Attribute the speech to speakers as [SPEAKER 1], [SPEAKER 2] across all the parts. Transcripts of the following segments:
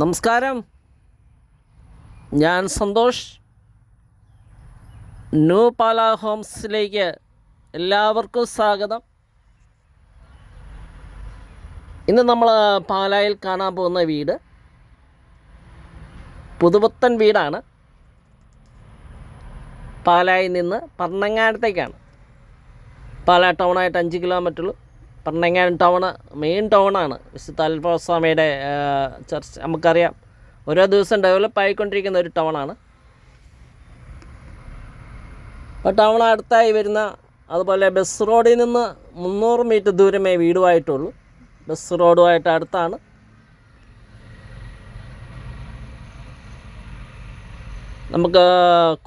[SPEAKER 1] നമസ്കാരം. ഞാൻ സന്തോഷ്. ന്യൂ പാല ഹോംസിലേക്ക് എല്ലാവർക്കും സ്വാഗതം. ഇന്ന് നമ്മൾ പാലായിൽ കാണാൻ പോകുന്ന വീട് പുതുപുത്തൻ വീടാണ്. പാലായിൽ നിന്ന് പർണങ്ങാനത്തേക്കാണ് പാലാ ടൗണായിട്ട് അഞ്ച് കിലോമീറ്ററുള്ളൂ പർണങ്ങാനം ടൗണ് മെയിൻ ടൗണാണ് വിശുദ്ധ അൽഫോസ്വാമിയുടെ ചർച്ച്. നമുക്കറിയാം ഓരോ ദിവസം ഡെവലപ്പ് ആയിക്കൊണ്ടിരിക്കുന്ന ഒരു ടൗണാണ് അപ്പോൾ ടൗൺ അടുത്തായി വരുന്ന അതുപോലെ ബസ് റോഡിൽ നിന്ന് മുന്നൂറ് മീറ്റർ ദൂരമേ വീടുമായിട്ടുള്ളൂ. ബസ് റോഡുമായിട്ട് അടുത്താണ്. നമുക്ക്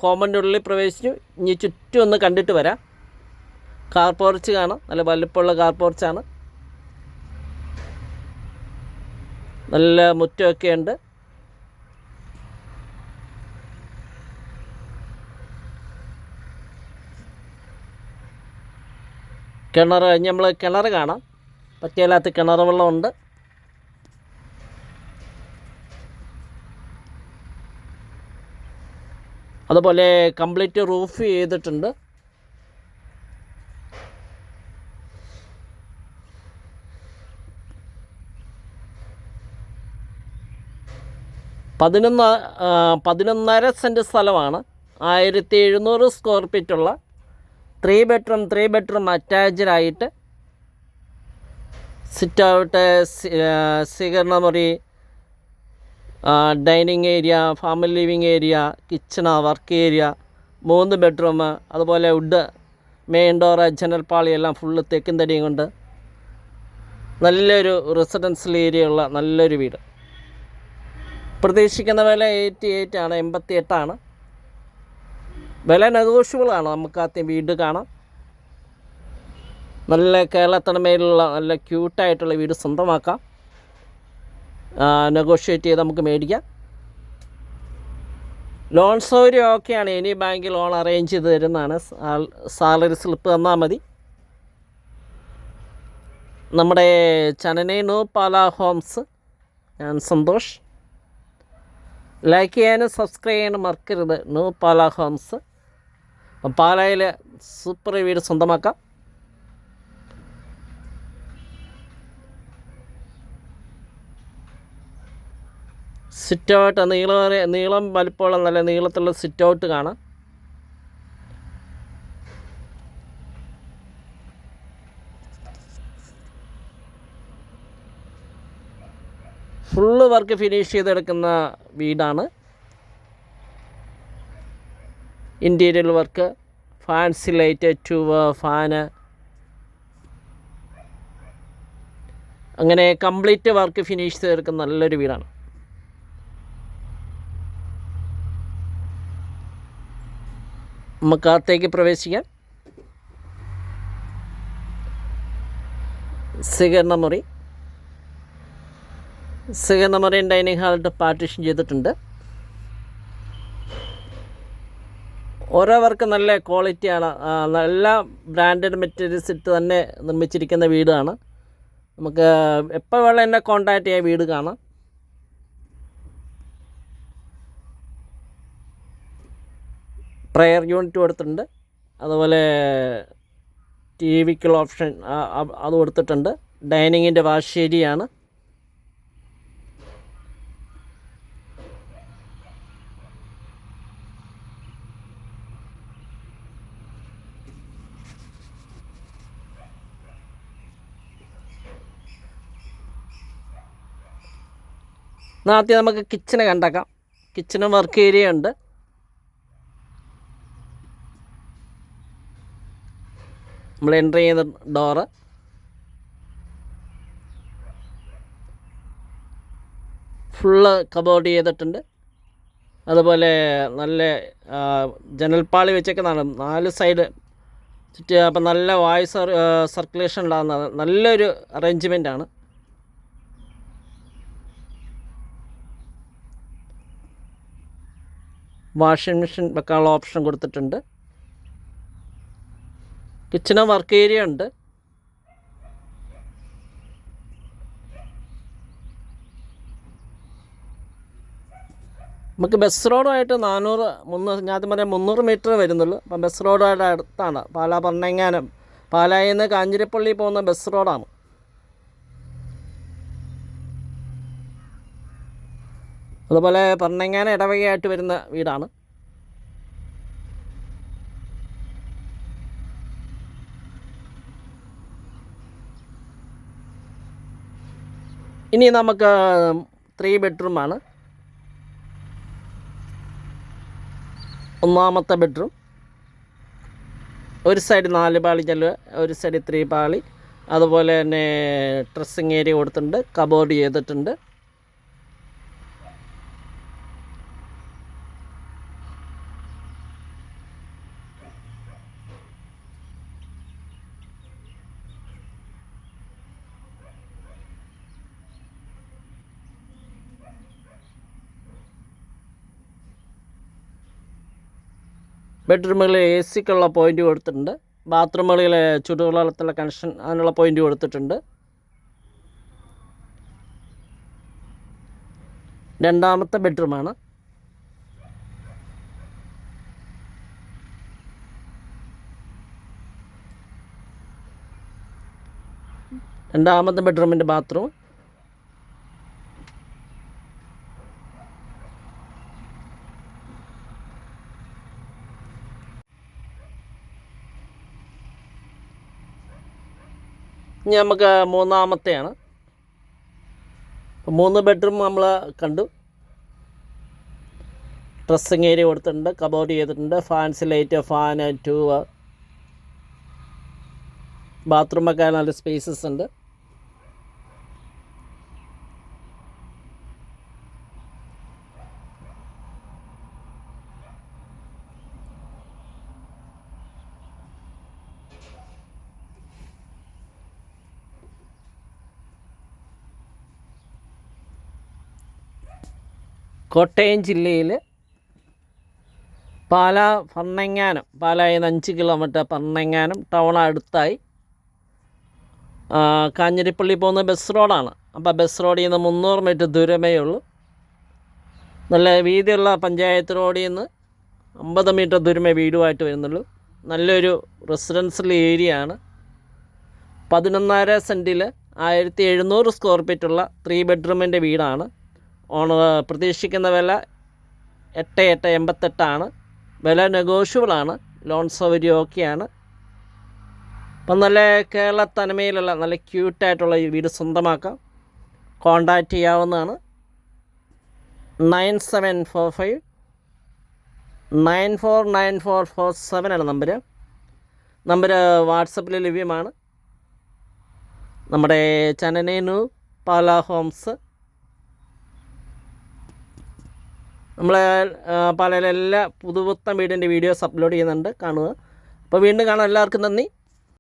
[SPEAKER 1] കോമന്റെ ഉള്ളിൽ പ്രവേശിച്ചു. ഇനി ചുറ്റും ഒന്ന് കണ്ടിട്ട് വരാം. കാർ പോർച്ച് കാണാം. നല്ല വലുപ്പമുള്ള കാർ പോർച്ചാണ് നല്ല മുറ്റമൊക്കെ ഉണ്ട്. കിണർ നമ്മൾ കിണർ കാണാം. പറ്റിയല്ലാത്ത കിണർ വെള്ളമുണ്ട് അതുപോലെ കംപ്ലീറ്റ് റൂഫ് ചെയ്തിട്ടുണ്ട്. പതിനൊന്ന് പതിനൊന്നര സെന്റ് സ്ഥലമാണ്. ആയിരത്തി എഴുന്നൂറ് സ്ക്വയർ ഫീറ്റുള്ള ത്രീ ബെഡ്റൂം ത്രീ ബെഡ്റൂം അറ്റാച്ച്ഡായിട്ട് സിറ്റ് ഔട്ട് സ്വീകരണ മുറി dining area family living area kitchen work area മൂന്ന് ബെഡ്റൂം അതുപോലെ വുഡ് മെയിൻ ഡോറ് ജനൽപ്പാളി എല്ലാം ഫുള്ള് തെക്കും തടിയും കൊണ്ട് നല്ലൊരു റെസിഡൻഷ്യൽ ഏരിയ ഉള്ള നല്ലൊരു വീട്. പ്രതീക്ഷിക്കുന്ന വില എയ്റ്റി എയ്റ്റ് ആണ് എൺപത്തി എട്ടാണ് വില നെഗോഷ്യബിൾ ആണ് നമുക്ക് ആദ്യം വീട് കാണാം. നല്ല കേരളത്തിനുമേലുള്ള നല്ല ക്യൂട്ടായിട്ടുള്ള വീട് സ്വന്തമാക്കാം. നെഗോഷിയേറ്റ് ചെയ്ത് നമുക്ക് മേടിക്കാം. ലോൺ സൗകര്യം ഓക്കെയാണ് ഇനി ബാങ്കിൽ ലോൺ അറേഞ്ച് ചെയ്ത് തരുന്നതാണ്. സാലറി സ്ലിപ്പ് തന്നാൽ മതി. നമ്മുടെ ചനനേനു പാല ഹോംസ് ഞാൻ സന്തോഷ്. ലൈക്ക് ചെയ്യാനും സബ്സ്ക്രൈബ് ചെയ്യാനും മറക്കരുത്. ന്യൂ പാല ഹോംസ് പാലായിൽ സൂപ്പർ വീട് സ്വന്തമാക്കാം. സിറ്റ് ഔട്ട് നീളം നീളം വലിപ്പമുള്ള നല്ല നീളത്തിലുള്ള സിറ്റ് ഔട്ട് കാണാം. ഫുള്ള് വർക്ക് ഫിനിഷ് ചെയ്തെടുക്കുന്ന വീടാണ്. Interior work fancy light tube fan അങ്ങനെ കംപ്ലീറ്റ് വർക്ക് ഫിനിഷ് ചെയ്തെടുക്കുന്ന നല്ലൊരു വീടാണ്. നമുക്ക് അകത്തേക്ക് പ്രവേശിക്കാം. സ്വീകരണ മുറി. സ്വീകരണ മറിയൻ ഡൈനിങ് ഹാളിട്ട് പാർട്ടീഷൻ ചെയ്തിട്ടുണ്ട്. ഓരോ വർക്ക് നല്ല ക്വാളിറ്റിയാണ് നല്ല ബ്രാൻഡഡ് മെറ്റീരിയൽസ് ഇട്ട് തന്നെ നിർമ്മിച്ചിരിക്കുന്ന വീടാണ്. നമുക്ക് എപ്പോൾ വേണം എന്നെ കോൺടാക്റ്റ് ചെയ്യാൻ വീട് കാണാം. പ്രയർ യൂണിറ്റ് കൊടുത്തിട്ടുണ്ട്. അതുപോലെ ടി വിക്കുള്ള ഓപ്ഷൻ അത് കൊടുത്തിട്ടുണ്ട്. ഡൈനിങ്ങിന്റെ വാഷ് എന്നാൽ ആദ്യം നമുക്ക് കിച്ചണ് കണ്ടേക്കാം. കിച്ചണും വർക്ക് ഏരിയ ഉണ്ട്. നമ്മൾ എന്റർ ചെയ്യുന്ന ഡോറ് ഫുള്ള് കബോർഡ് ചെയ്തിട്ടുണ്ട്. അതുപോലെ നല്ല ജനൽ ജനൽപ്പാളി വെച്ചേക്കുന്നതാണ്. നാല് സൈഡ് ചുറ്റി അപ്പം നല്ല വായു സർ സർക്കുലേഷൻ ഉണ്ടാകുന്ന നല്ലൊരു അറേഞ്ച്മെന്റ് ആണ്. വാഷിംഗ് മെഷീൻ വെക്കാനുള്ള ഓപ്ഷൻ കൊടുത്തിട്ടുണ്ട്. കിച്ചണ് വർക്ക് ഏരിയ ഉണ്ട്. നമുക്ക് ബസ് റോഡുമായിട്ട് നാനൂറ് മുന്നൂറ് ഞാൻ പറയാം മുന്നൂറ് മീറ്റർ വരുന്നുള്ളൂ. അപ്പം ബസ് റോഡുമായിട്ട് അടുത്താണ്. പാലാ പറഞ്ഞെങ്ങാനും പാലായിൽ നിന്ന് കാഞ്ഞിരപ്പള്ളി പോകുന്ന ബസ് റോഡാണ് അതുപോലെ പറഞ്ഞെങ്ങാനെ ഇടവകയായിട്ട് വരുന്ന വീടാണ്. ഇനി നമുക്ക് ത്രീ ബെഡ്റൂമാണ് ഒന്നാമത്തെ ബെഡ്റൂം ഒരു സൈഡ് നാല് പാളി ചെല്ലുക ഒരു സൈഡ് ത്രീ പാളി. അതുപോലെ തന്നെ ഡ്രസ്സിങ് ഏരിയ കൊടുത്തിട്ടുണ്ട് കബോർഡ് ചെയ്തിട്ടുണ്ട്. ബെഡ്റൂമുകളിൽ എ സിക്കുള്ള പോയിന്റ് കൊടുത്തിട്ടുണ്ട്. ബാത്റൂമുകളിൽ ചുടുവെള്ളത്തിലുള്ള കണക്ഷൻ അതിനുള്ള പോയിന്റ് കൊടുത്തിട്ടുണ്ട്. രണ്ടാമത്തെ ബെഡ്റൂമാണ്. രണ്ടാമത്തെ ബെഡ്റൂമിന്റെ ബാത്റൂം. ഇനി നമുക്ക് മൂന്നാമത്തെയാണ്. മൂന്ന് ബെഡ്റൂം നമ്മൾ കണ്ടു. ഡ്രസ്സിങ് ഏരിയ കൊടുത്തിട്ടുണ്ട് കബോർഡ് ചെയ്തിട്ടുണ്ട് ഫാൻസ് ലൈറ്റ് ഫാൻ ട്യൂബ് ബാത്റൂമൊക്കെ നല്ല സ്പേസസ് ഉണ്ട്. കോട്ടയം ജില്ലയിൽ പാല പന്നങ്ങാനം പാലായിൽ നിന്ന് അഞ്ച് കിലോമീറ്റർ പന്നങ്ങാനം ടൗൺ അടുത്തായി കാഞ്ഞിരപ്പള്ളി പോകുന്ന ബസ് റോഡാണ്. അപ്പോൾ ബസ് റോഡിൽ നിന്ന് മുന്നൂറ് മീറ്റർ ദൂരമേ ഉള്ളൂ നല്ല വീതിയുള്ള പഞ്ചായത്ത് റോഡിൽ നിന്ന് അമ്പത് മീറ്റർ ദൂരമേ വീടുമായിട്ട് വരുന്നുള്ളൂ. നല്ലൊരു റെസിഡൻഷ്യൽ ഏരിയ ആണ് പതിനൊന്നര സെന്റിൽ ആയിരത്തി എഴുന്നൂറ് സ്ക്വയർ ഫീറ്റുള്ള ത്രീ ബെഡ്റൂമിന്റെ വീടാണ്. ഓണർ പ്രതീക്ഷിക്കുന്ന വില എട്ട് എട്ട് എൺപത്തെട്ടാണ്. വില നെഗോഷ്യബിളാണ് ലോൺ സൗകര്യം ഓക്കെയാണ് അപ്പം നല്ല കേരള തനിമയിലുള്ള നല്ല ക്യൂട്ടായിട്ടുള്ള ഈ വീട് സ്വന്തമാക്കാം. കോണ്ടാക്റ്റ് ചെയ്യാവുന്നതാണ്. Nine seven four five nine four nine four four സെവനാണ് number. Number വാട്സപ്പിൽ ലഭ്യമാണ്. നമ്മുടെ ചനനേനു പാല ഹോംസ് നമ്മൾ പല എല്ലാ പുതുപുത്തൻ വീടിന്റെ വീഡിയോസ് അപ്ലോഡ് ചെയ്യുന്നുണ്ട് കാണുക. അപ്പോൾ വീണ്ടും കാണാൻ എല്ലാവർക്കും നന്ദി.